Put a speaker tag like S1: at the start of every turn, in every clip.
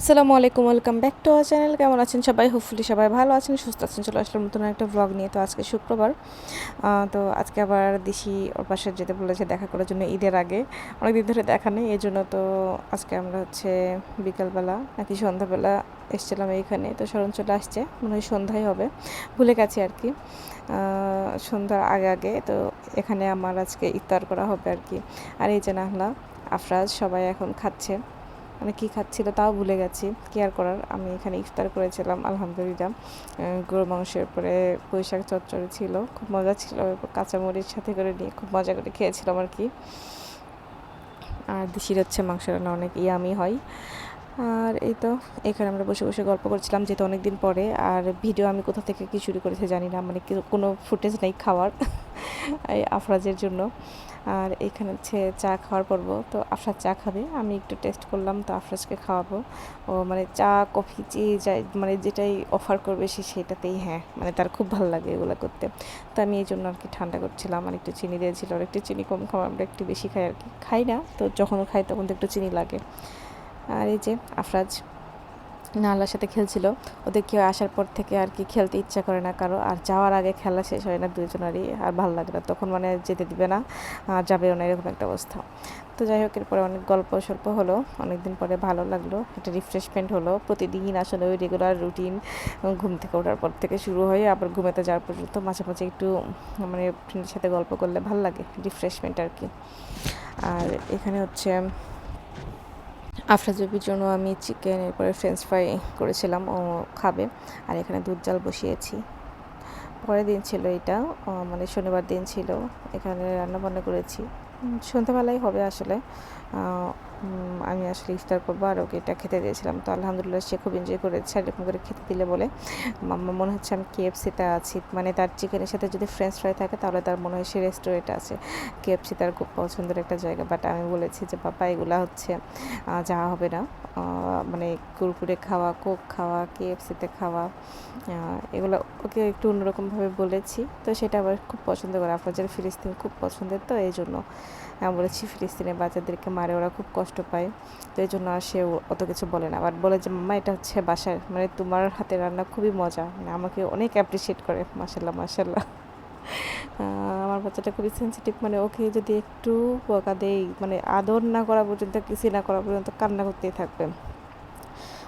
S1: আসসালামু আলাইকুম, welcome back to our channel. কেমন আছেন সবাই? হোপফুলি সবাই ভালো আছেন, সুস্থ আছেন। চলে আসলাম নতুন একটা ব্লগ নিয়ে। তো আজকে শুক্রবার। তো আজকে আবার দিশি ওর পাশে যেতে বলেছে দেখা করার জন্য ঈদের আগে। অনেকদিন ধরে দেখা নেই এই জন্য তো আজকে আমরা হচ্ছে বিকালবেলা নাকি সন্ধ্যাবেলা এসেছিলাম এইখানে। তো স্মরণ চলে আসছে, মনে হয় সন্ধ্যাই হবে। ভুলে গেছি আর কি। সন্ধ্যার আগে আগে। তো এখানে আমার আজকে ইফতার করা হবে আর কি। আর এই যে নাহলা, আফরাজ সবাই এখন খাচ্ছে। মানে কী খাচ্ছিল তাও ভুলে গেছি। কেয়ার করার আমি এখানে ইফতার করেছিলাম, আলহামদুলিল্লাহ। গরু মাংসের পরে বৈশাখ চচ্চড়ি ছিল, খুব মজা ছিল কাঁচামরিচ সাথে করে নিয়ে খুব মজা করে খেয়েছিলাম আর কি। আর দেশির হচ্ছে মাংস রান্না অনেক ইয়ামি হয়। আর এই তো, এখানে আমরা বসে বসে গল্প করছিলাম, যেহেতু অনেক দিন পরে, আর ভিডিও আমি কোথা থেকে কী শুরু করেছে জানি না মানে কোনো ফুটেজ নেই খাওয়ার। এই আফরাজের জন্য। আর এখানে হচ্ছে চা খাওয়ার পর্ব। তো আফরাজ চা খাবে, আমি একটু টেস্ট করলাম, তো আফরাজকে খাওয়াবো। ও মানে চা, কফি, যে যাই মানে যেটাই অফার করবে সে সেটাতেই হ্যাঁ মানে তার খুব ভালো লাগে এগুলো করতে। তো আমি এই জন্য আর কি ঠান্ডা করছিলাম, আর একটু চিনি দিয়েছিল। আর একটু চিনি কম খাওয়া, আমরা একটু বেশি খাই আর কি খাই না, তো যখন খাই তখন তো একটু চিনি লাগে। আর এই যে আফরাজ নাহলার সাথে খেলছিল। ওদের কেউ আসার পর থেকে আর কি খেলতে ইচ্ছা করে না, কারও আর যাওয়ার আগে খেলা শেষ হয় না দুজনেরই, আর ভালো লাগে না। তখন মানে যেতে দিবে না, আর যাবেও না, এরকম একটা অবস্থা। তো যাই হোক, এরপরে অনেক গল্প সল্প হলো, অনেকদিন পরে ভালো লাগল, একটা রিফ্রেশমেন্ট হলো। প্রতিদিন আসলে ওই রেগুলার রুটিন ঘুম থেকে ওঠার পর থেকে শুরু হয়ে, আবার ঘুমেতে যাওয়ার পর্যন্ত মাঝে মাঝে একটু মানে ফ্রেন্ডের সাথে গল্প করলে ভালো লাগে রিফ্রেশমেন্ট আর কি। আর এখানে হচ্ছে আফরাজবির জন্য আমি চিকেন এরপরে ফ্রেঞ্চ ফ্রাই করেছিলাম, ও খাবে। আর এখানে দুধ জাল বসিয়েছি। পরের দিন ছিল এটা মানে শনিবার দিন ছিল, এখানে রান্না বান্না করেছি সন্ধ্যাবেলাই হবে আসলে। আমি আসলে ইফতার করব আর ওকে এটা খেতে দিয়েছিলাম। তো আলহামদুলিল্লাহ সে খুব এনজয় করেছে আর এরকম করে খেতে দিলে বলে। মাম্মা, মনে হচ্ছে আমি কেএফসিতে আছি। মানে তার চিকেনের সাথে যদি ফ্রেঞ্চ ফ্রাই থাকে তাহলে তার মনে হয় সে রেস্টুরেন্ট আছে। কেএফসি তার খুব পছন্দের একটা জায়গা। বাট আমি বলেছি যে, বাবা, এগুলা হচ্ছে যাওয়া হবে না। মানে কুরকুরে খাওয়া, কোক খাওয়া কেএফসিতে খাওয়া এগুলো ওকে একটু অন্যরকমভাবে বলেছি। তো সেটা আবার খুব পছন্দ করে। আপনাদের ফিলিস্তিন খুব পছন্দের। তো এই জন্য আমি বলেছি ফিলিস্তিনের বাচ্চাদেরকে মারে ওরা খুব কষ্ট পায়। তো এই জন্য আর সে অত কিছু বলে না। বাট বলে যে মাম্মা এটা হচ্ছে বাসার মানে তোমার হাতে রান্না খুবই মজা। মানে আমাকে অনেক অ্যাপ্রিসিয়েট করে। মাসাল্লাহ মাসাল্লাহ আমার বাচ্চাটা খুবই সেন্সিটিভ মানে ওকে যদি একটু বকা দেই মানে আদর না করা পর্যন্ত কিছু না করা পর্যন্ত কান্না করতেই থাকবে।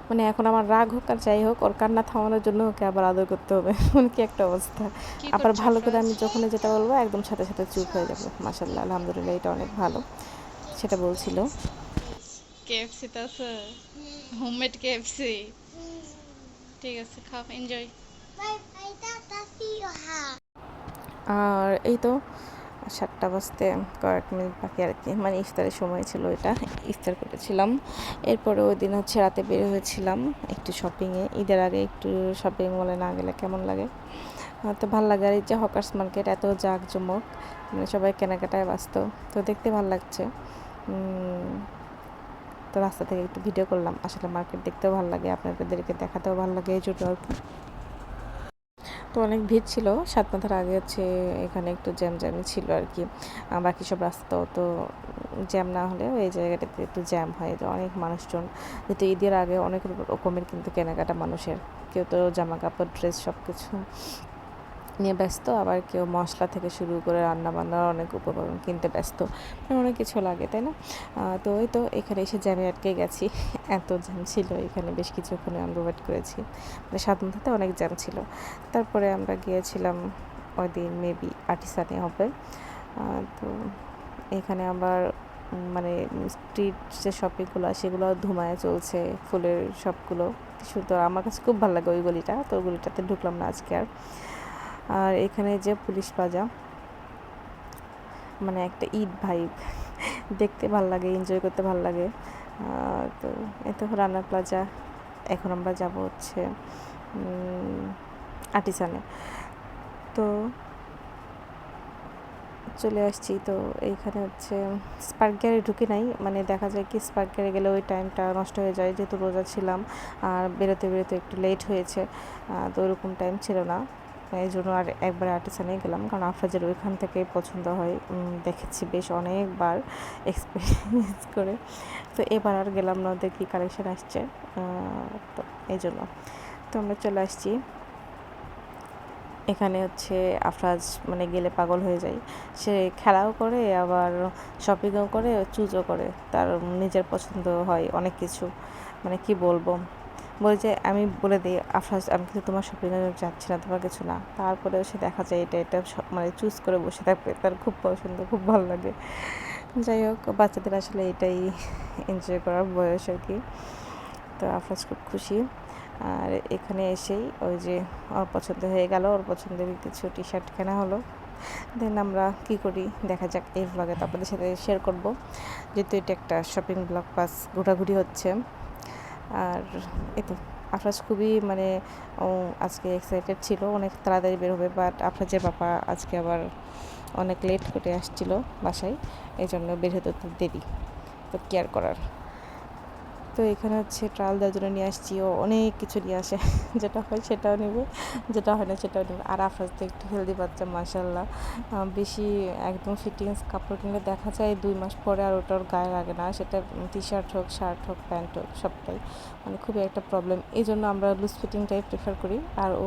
S1: মানে এখন আমার রাগ হোক আর যাই হোক ওর কান্না থামানোর জন্য ওকে আবার আদর করতে হবে। মানে কি একটা অবস্থা। আবার ভালো করে আমি যখনই যেটা বলব একদম সাথে সাথে চুপ হয়ে যাবে। মাসাল্লাহ আলহামদুলিল্লাহ এটা অনেক ভালো। সেটা বলছিল।
S2: কেএফসি তো আছে? হোমমেড কেএফসি ঠিক আছে খাও এনজয়
S1: আর এই তো সাতটা বাজতে কয়েক মিনিট বাকি আর কি। মানে ইফতারের সময় ছিল এটা ইফতার করেছিলাম। এরপরে ওই দিন হচ্ছে রাতে বের হয়েছিলাম একটু শপিংয়ে ঈদের আগে একটু শপিং মলে না গেলে কেমন লাগে? তো ভালো লাগে। আর এই যে হকার্স মার্কেট এত জাঁকজমক মানে সবাই কেনাকাটায় ব্যস্ত তো দেখতে ভালো লাগছে। তো রাস্তা থেকে একটু ভিডিও করলাম। আসলে মার্কেট দেখতেও ভালো লাগে, আপনাদেরকে দেখাতেও ভালো লাগে এই জন্য আর কি। তো অনেক ভিড় ছিল। সাত মাথার আগে হচ্ছে এখানে একটু জ্যাম জ্যামই ছিল আর কি। বাকি সব রাস্তা তো জ্যাম না হলেও এই জায়গাটাতে একটু জ্যাম হয়। তো অনেক মানুষজন, যেহেতু ঈদের আগে অনেক রকমের কিন্তু কেনাকাটা মানুষের। কেউ তো জামা কাপড় ড্রেস সব কিছু নিয়ে ব্যস্ত, আবার কেউ মশলা থেকে শুরু করে রান্না বান্নার অনেক উপকরণ কিনতে ব্যস্ত। মানে অনেক কিছু লাগে, তাই না? তো ওই তো এখানে এসে জ্যামে আটকে গেছি, এত জ্যাম ছিল এখানে, বেশ কিছুক্ষণে আমরা ওয়েট করেছি। মানে মাথাতে অনেক জ্যাম ছিল। তারপরে আমরা গিয়েছিলাম ওই দিন মেবি আর্টিসানে হবে। তো এখানে আবার মানে স্ট্রিট যে শপিংগুলো সেগুলো ধুমায় চলছে, ফুলের শপগুলো সুন্দর আমার কাছে খুব ভালো লাগে ওই গলিটা, তো ওই গলিটাতে ঢুকলাম না আজকে আর। আর এখানে যে পুলিশ প্লাজা মানে একটা ঈদ ভাইব। দেখতে ভালো লাগে এনজয় করতে ভালো লাগে। তো এই তো রানা প্লাজা এখন আমরা যাব হচ্ছে উম, আর্টিসানে। তো চলে আসছি তো এইখানে হচ্ছে স্পার্ক গ্যারে ঢুকে নাই মানে দেখা যায় কি স্পার্ক গেলে ওই টাইমটা নষ্ট হয়ে যায় যেহেতু রোজা ছিলাম আর বেরোতে বেরোতে একটু লেট হয়েছে তো ওরকম টাইম ছিল না। এই জন্য আর একবার আর্টিসানে গেলাম। কারণ আফরাজের ওইখান থেকে পছন্দ হয়। দেখেছি বেশ অনেকবার এক্সপিরিয়েন্স করে। তো এবার আর গেলাম না, ওদের কী কালেকশন আসছে? তো এই জন্য। তো আমরা চলে আসছি। এখানে হচ্ছে আফরাজ মানে গেলে পাগল হয়ে যায়। সে খেলাও করে, আবার শপিংও করে, চুজও করে। তার নিজের পছন্দ হয় অনেক কিছু। মানে কি বলব? বলে যে, আমি বলে দিই, আফরাজ, আমি কিন্তু তোমার শপিংয়ে যাচ্ছি না, তোমার কিছু না। তারপরে সে দেখা যায় এটা এটা মানে চুজ করে বসে থাকবে। তার খুব পছন্দ, খুব ভালো লাগে। যাই হোক, বাচ্চাদের আসলে এটাই এনজয় করার বয়স আর কি। তো আফরাজ খুব খুশি। আর এখানে এসেই ওই যে, ওর পছন্দ হয়ে গেল, ওর পছন্দের কিছু টি শার্ট কেনা হলো। দেন আমরা কি করি? দেখা যাক এই ব্লগে তো আপনাদের সাথে শেয়ার করব। যেহেতু এটা একটা শপিং ব্লগ পাস ঘোরাঘুরি হচ্ছে। আর এতে আফরাজ খুবই মানে আজকে এক্সাইটেড ছিল, অনেক তাড়াতাড়ি বের হবে বাট আফরাজের বাবা আজকে আবার অনেক লেট করে আসছিল বাসায় এই জন্য বের হতে দেরি, তো কেয়ার করার। তো এখানে হচ্ছে ট্রায়াল দেওয়ার জন্য নিয়ে আসছি ও অনেক কিছু নিয়ে আসে। যেটা হয় সেটাও নেবে, যেটা হয় না সেটাও নেবে। আর আফরাজ তো একটু হেলদি বাচ্চা মাসাল্লাহ বেশি একদম ফিটিংস কাপড় কিনলে দেখা যায় দুই মাস পরে আর ওটার গায়ে লাগে না। সেটা টি শার্ট হোক শার্ট হোক প্যান্ট হোক, সবটাই। মানে খুবই একটা প্রবলেম এই জন্য আমরা লুজ ফিটিংটাই প্রেফার করি। আর ও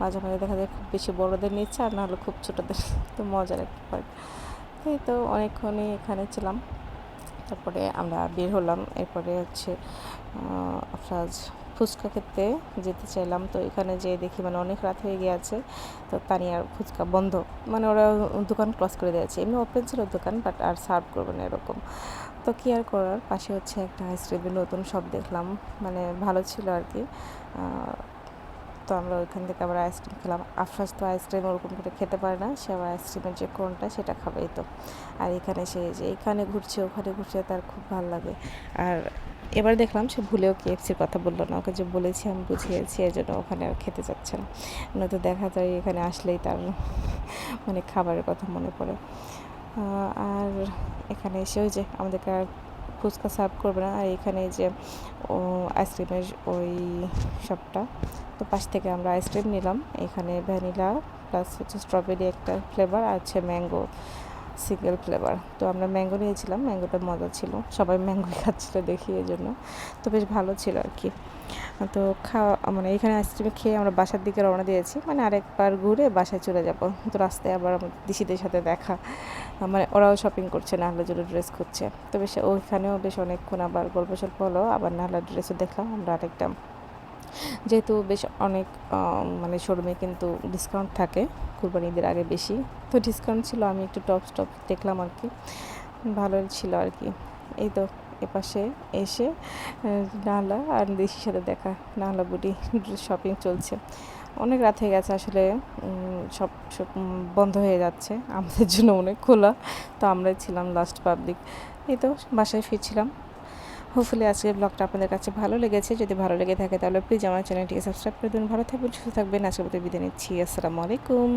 S1: মাঝে মাঝে দেখা যায় খুব বেশি বড়দের নিচ্ছে আর না হলে খুব ছোটোদের। তো মজার একটা পার্ট এই তো অনেকক্ষণই এখানে ছিলাম। তারপরে আমরা বের হলাম। এরপরে হচ্ছে আফরাজ ফুচকা খেতে যেতে চাইলাম। তো এখানে যেয়ে দেখি মানে অনেক রাত হয়ে গিয়েছে, তো তানিয়ার ফুচকা বন্ধ। মানে ওরা দোকান ক্লোজ করে দিয়েছে। এমনি ওপেন ছিল দোকান বাট আর সার্ভ করবে না এরকম। তো কি আর করার? পাশে হচ্ছে একটা আইসক্রিমের নতুন শপ দেখলাম। মানে ভালো ছিল আর কি। তো আমরা ওইখান থেকে আবার আইসক্রিম খেলাম। আফরাজ তো আইসক্রিম ওরকম করে খেতে পারে না, সে আবার আইসক্রিমের যে কোনটা সেটা খাবেই তো। আর এখানে সে যে এখানে ঘুরছে, ওখানে ঘুরছে, তার খুব ভালো লাগে। আর এবার দেখলাম সে ভুলেও কেএফসির কথা বলল না, ওকে যে বলেছি আমি বুঝিয়েছি এই জন্য ওখানে আর খেতে যাচ্ছে না। নয়তো দেখা যায় এখানে আসলেই তার মানে খাবারের কথা মনে পড়ে। আর এখানে এসে ওই যে আমাদেরকে আর ফুচকা সার্ভ করবে না, আর এখানে যে আইসক্রিমের ওই শপটা তো পাশ থেকে আমরা আইসক্রিম নিলাম। এখানে ভ্যানিলা প্লাস হচ্ছে স্ট্রবেরি একটা ফ্লেভার আর হচ্ছে ম্যাঙ্গো সিঙ্গেল ফ্লেভার তো আমরা ম্যাঙ্গো নিয়েছিলাম ম্যাঙ্গোটা মজা ছিল। সবাই ম্যাঙ্গো খাচ্ছিলো দেখি এই জন্য। তো বেশ ভালো ছিল আর কি। তো খাওয়া মানে এখানে আইসক্রিম খেয়ে আমরা বাসার দিকে রওনা দিয়েছি। মানে আরেকবার ঘুরে বাসায় চলে যাব। তো রাস্তায় আবার আমার দিশিদের সাথে দেখা। মানে ওরাও শপিং করছে নাহলার জন্য ড্রেস খুঁজছে। তো বেশ ওইখানেও বেশ অনেকক্ষণ আবার গল্প সল্প হলো। আবার নাহলার ড্রেসও দেখলাম। আমরা আরেকটা যেহেতু বেশ অনেক মানে শোরুমে কিন্তু ডিসকাউন্ট থাকে, কুরবানি ঈদের আগে বেশি। তো ডিসকাউন্ট ছিল, আমি একটু টপ স্টপ দেখলাম আর কি। ভালো ছিল আর কি। এই তো, এপাশে এসে নাহলা আর দেশির সাথে দেখা নাহলা বুটি শপিং চলছে। অনেক রাত হয়ে গেছে আসলে সব সব বন্ধ হয়ে যাচ্ছে, আমাদের জন্য অনেক খোলা। তো আমরাই ছিলাম লাস্ট পাবলিক এই তো, বাসায় ফিরছিলাম। হোপফুলি আজকে ব্লগটা আপনাদের কাছে ভালো লেগেছে। যদি ভালো লেগে থাকে তাহলে প্লিজ আমার চ্যানেলটিকে সাবস্ক্রাইব করে দিন। ভালো থাকবেন, সুস্থ থাকবেন। আজকে বিদায় নিচ্ছি। আসসালামু আলাইকুম।